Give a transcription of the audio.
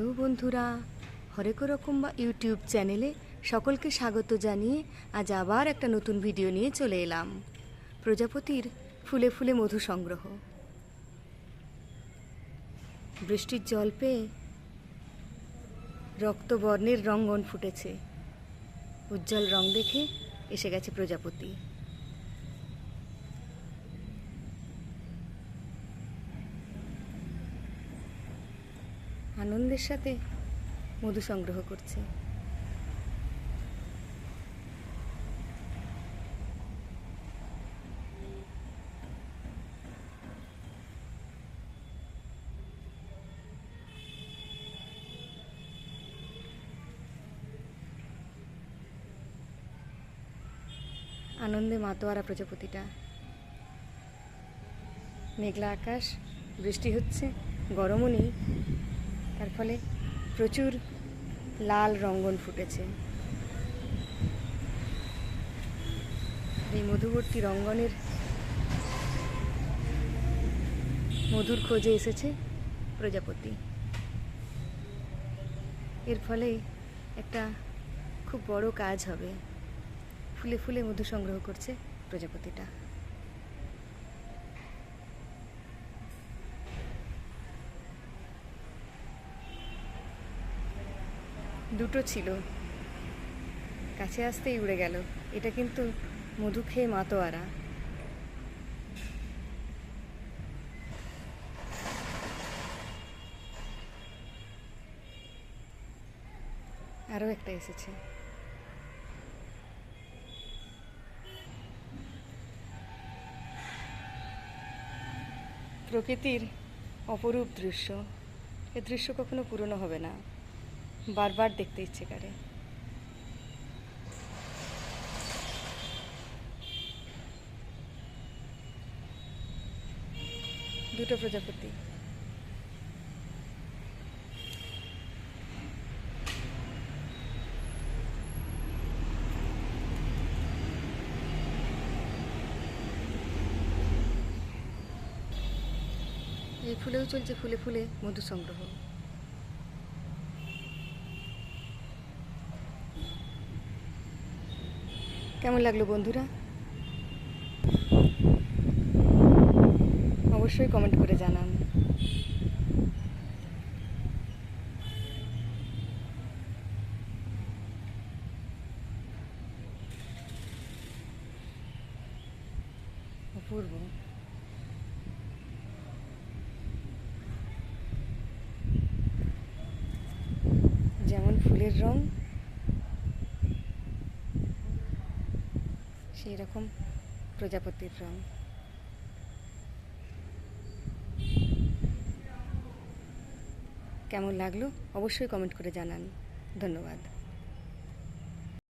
Hello বন্ধুরা হরেক রকম বা ইউটিউব চ্যানেলে সকলকে স্বাগত জানিয়ে আজ আবার একটা নতুন ভিডিও নিয়ে চলে এলাম। প্রজাপতির ফুলে ফুলে মধু সংগ্রহ। বৃষ্টির জল পেয়ে রক্তবর্ণের রঙ্গন ফুটেছে। উজ্জ্বল রং দেখে এসে গেছে প্রজাপতি। আনন্দের সাথে মধু সংগ্রহ করছে। আনন্দে মাতোয়ারা প্রজাপতিটা। মেঘলা আকাশ বৃষ্টি হচ্ছে গরমও নেই। তার ফলে প্রচুর লাল রঙ্গন ফুটেছে। এই মধুবর্তী রঙ্গনের মধুর খোঁজে এসেছে প্রজাপতি। এর ফলে একটা খুব বড় কাজ হবে। ফুলে ফুলে মধু সংগ্রহ করছে প্রজাপতিটা। দুটো ছিল। কাছে আসতেই উড়ে গেল। এটা কিন্তু মধু খেয়ে মাতোয়ারা। আরও একটা এসেছে। প্রকৃতির অপরূপ দৃশ্য। এ দৃশ্য কখনো পুরনো হবে না। বারবার দেখতে ইচ্ছে করে। দুটো প্রজাপতি। এই ফুলেও চলছে ফুলে ফুলে মধু সংগ্রহ কেমন লাগল বন্ধুরা? অবশ্যই কমেন্ট করে জানান। অপূর্ব। যেমন ফুলের রং সেই রকম প্রজাপতির রং। কেমন লাগল? অবশ্যই কমেন্ট করে জানান। ধন্যবাদ।